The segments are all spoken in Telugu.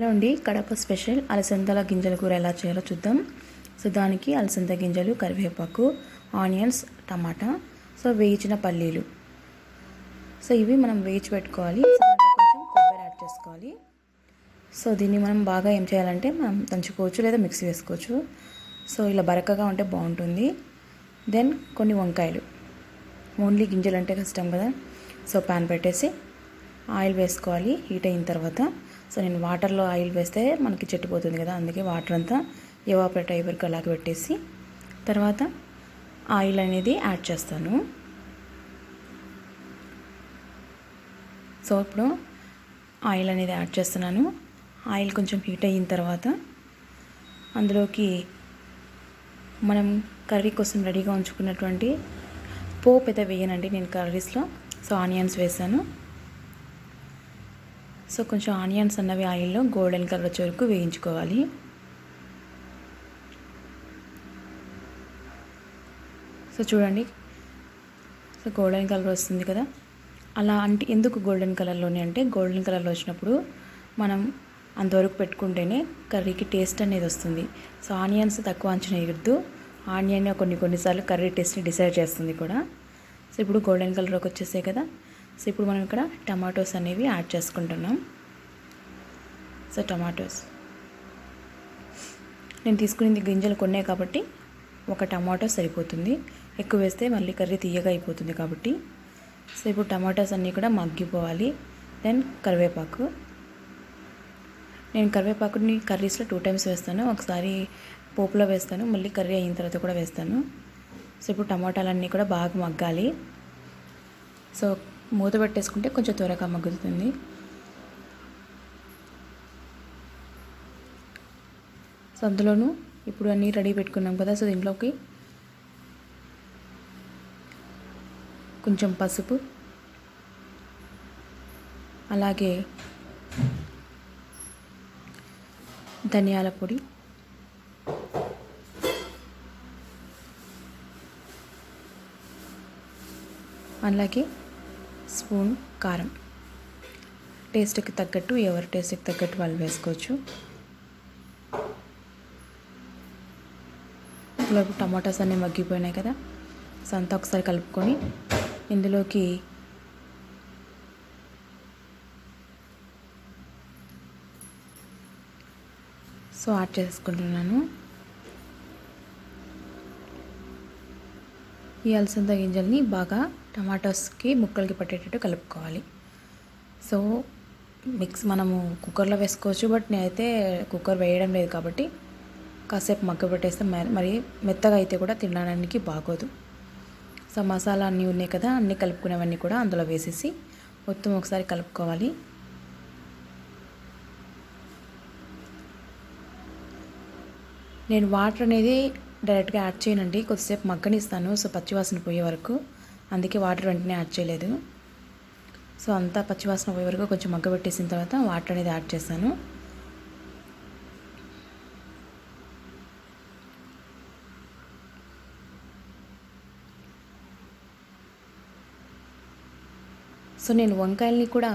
హలో అండి కడప స్పెషల్ అలసందల గింజల కూర ఎలా చేయాలో చూద్దాం. సో దానికి అలసంద గింజలు కరివేపాకు ఆనియన్స్ టమాటా సో వేయించిన పల్లీలు. సో ఇవి మనం వేయించి పెట్టుకోవాలి. కొంచెం కొబ్బరి యాడ్ చేసుకోవాలి. సో దీన్ని మనం బాగా ఏం చేయాలంటే మనం దంచుకోవచ్చు లేదా మిక్సీ వేసుకోవచ్చు. సో ఇలా బరకగా ఉంటే బాగుంటుంది. దెన్ కొన్ని వంకాయలు. ఓన్లీ గింజలు అంటే కష్టం కదా. సో ప్యాన్ పెట్టేసి ఆయిల్ వేసుకోవాలి హీట్ అయిన తర్వాత. సో నేను వాటర్లో ఆయిల్ వేస్తే మనకి చెట్టుపోతుంది కదా అందుకే వాటర్ అంతా ఎవాపరేట్ అయ్యే వరకు అలాగే పెట్టేసి తర్వాత ఆయిల్ అనేది యాడ్ చేస్తాను. సో ఇప్పుడు ఆయిల్ అనేది యాడ్ చేస్తున్నాను. ఆయిల్ కొంచెం హీట్ అయిన తర్వాత అందులోకి మనం కర్రీ కోసం రెడీగా ఉంచుకున్నటువంటి పోపు అయితే వేయనండి నేను కర్రీస్లో సో ఆనియన్స్ వేసాను సో కొంచెం ఆనియన్స్ అన్నవి ఆయిల్లో గోల్డెన్ కలర్ వచ్చే వరకు వేయించుకోవాలి. సో చూడండి. సో గోల్డెన్ కలర్ వస్తుంది కదా. అలా అంటే ఎందుకు గోల్డెన్ కలర్లోనే అంటే గోల్డెన్ కలర్లో వచ్చినప్పుడు మనం అంతవరకు పెట్టుకుంటేనే కర్రీకి టేస్ట్ అనేది వస్తుంది. సో ఆనియన్స్ తక్కువ అంచనా ఎగురుతూ ఆనియన్ కొన్ని కొన్నిసార్లు కర్రీ టేస్ట్ని డిసైడ్ చేస్తుంది కూడా. సో ఇప్పుడు గోల్డెన్ కలర్లోకి వచ్చేసాయి కదా. సో ఇప్పుడు మనం ఇక్కడ టమాటోస్ అనేవి యాడ్ చేసుకుంటున్నాం. So tomatoes. నేను తీసుకునేది గింజలు కొన్నాయి కాబట్టి ఒక టమాటో సరిపోతుంది. ఎక్కువ వేస్తే మళ్ళీ కర్రీ తీయగా అయిపోతుంది కాబట్టి. సో ఇప్పుడు టమాటోస్ అన్నీ కూడా మగ్గిపోవాలి. దెన్ కరివేపాకు. నేను కరివేపాకుని కర్రీస్లో టూ టైమ్స్ వేస్తాను. ఒకసారి పోపులో వేస్తాను. మళ్ళీ కర్రీ అయిన తర్వాత కూడా వేస్తాను. సో ఇప్పుడు టమాటాలన్నీ కూడా బాగా మగ్గాలి. సో మూత పెట్టేసుకుంటే కొంచెం త్వరగా మగ్గుతుంది. సో అందులోనూ ఇప్పుడు అన్నీ రెడీ పెట్టుకున్నాం కదా సో దీంట్లోకి కొంచెం పసుపు అలాగే ధనియాల పొడి అలాగే స్పూన్ కారం. టేస్ట్కి తగ్గట్టు ఎవరి టేస్ట్కి తగ్గట్టు వాళ్ళు వేసుకోవచ్చు. ఇప్పుడు టమాటాస్ అన్నీ మగ్గిపోయినాయి కదా సంత ఒకసారి కలుపుకొని ఇందులోకి సో యాడ్ చేసుకుంటున్నాను. ఈ అలసంద గింజల్ని బాగా టమాటోస్కి ముక్కలకి పట్టేటట్టు కలుపుకోవాలి. సో మిక్స్ మనము కుక్కర్లో వేసుకోవచ్చు బట్ నేనైతే కుక్కర్ వేయడం లేదు కాబట్టి కాసేపు మగ్గ పెట్టేస్తే మరి మెత్తగా అయితే కూడా తినడానికి బాగోదు. సో మసాలా అన్నీ ఉన్నాయి కదా అన్నీ కలుపుకునేవన్నీ కూడా అందులో వేసేసి మొత్తం ఒకసారి కలుపుకోవాలి. నేను వాటర్ అనేది డైరెక్ట్గా యాడ్ చేయనండి కొద్దిసేపు మగ్గనిస్తాను సో పచ్చివాసన పోయే వరకు. అందుకే వాటర్ వెంటనే యాడ్ చేయలేదు. సో అంతా పచ్చివాసన పోయే వరకు కొంచెం మగ్గబెట్టేసిన తర్వాత వాటర్ అనేది యాడ్ చేశాను. సో నేను వంకాయల్ని కూడా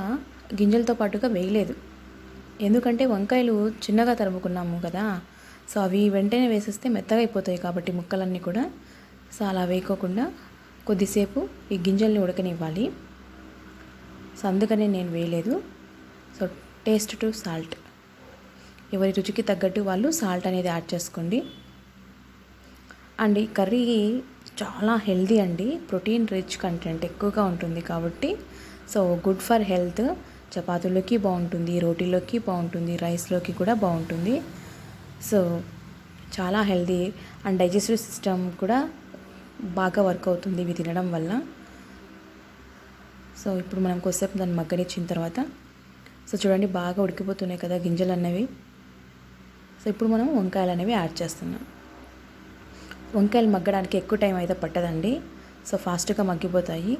గింజలతో పాటుగా వేయలేదు. ఎందుకంటే వంకాయలు చిన్నగా తరుముకున్నాము కదా సో అవి వెంటనే వేసేస్తే మెత్తగా అయిపోతాయి కాబట్టి ముక్కలన్నీ కూడా. సో అలా వేయకోకుండా కొద్దిసేపు ఈ గింజల్ని ఉడకనివ్వాలి. సో అందుకనే నేను వేయలేదు. So taste to salt. ఎవరి రుచికి తగ్గట్టు వాళ్ళు సాల్ట్ అనేది యాడ్ చేసుకోండి. అండ్ ఈ కర్రీ చాలా హెల్దీ అండి. ప్రోటీన్ రిచ్ కంటెంట్ ఎక్కువగా ఉంటుంది కాబట్టి. So good for health. చపాతీలోకి బాగుంటుంది రోటీలోకి బాగుంటుంది రైస్లోకి కూడా బాగుంటుంది. సో చాలా హెల్దీ అండ్ డైజెస్టివ్ సిస్టమ్ కూడా బాగా వర్క్ అవుతుంది. ఇవి తినడం వల్ల. సో ఇప్పుడు మనం కొద్దిసేపు దాన్ని మగ్గనిచ్చిన తర్వాత సో చూడండి బాగా ఉడికిపోతున్నాయి కదా గింజలు అన్నవి సో ఇప్పుడు మనం వంకాయలు అనేవి యాడ్ చేస్తున్నాం. వంకాయలు మగ్గడానికి ఎక్కువ టైం అయితే పట్టదండి. సో ఫాస్ట్గా మగ్గిపోతాయి.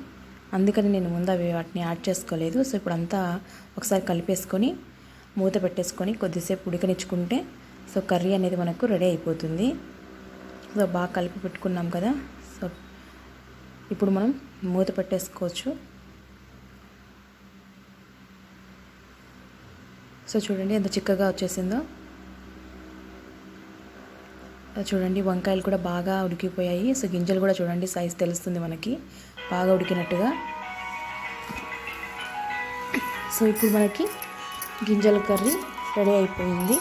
అందుకని నేను ముందు అవి వాటిని యాడ్ చేసుకోలేదు. సో ఇప్పుడు అంతా ఒకసారి కలిపేసుకొని మూత పెట్టేసుకొని కొద్దిసేపు ఉడికనిచ్చుకుంటే సో కర్రీ అనేది మనకు రెడీ అయిపోతుంది. సో బాగా కలిపి పెట్టుకున్నాం కదా. ఇప్పుడు మనం మూత పెట్టేసుకోవచ్చు. సో చూడండి ఎంత చిక్కగా వచ్చేసిందో. చూడండి వంకాయలు కూడా బాగా ఉడికిపోయాయి. సో గింజలు కూడా చూడండి సైజ్ తెలుస్తుంది మనకి. బాగా ఉడికినట్టుగా. సో ఇప్పుడు మనకి గింజల కర్రీ రెడీ అయిపోయింది.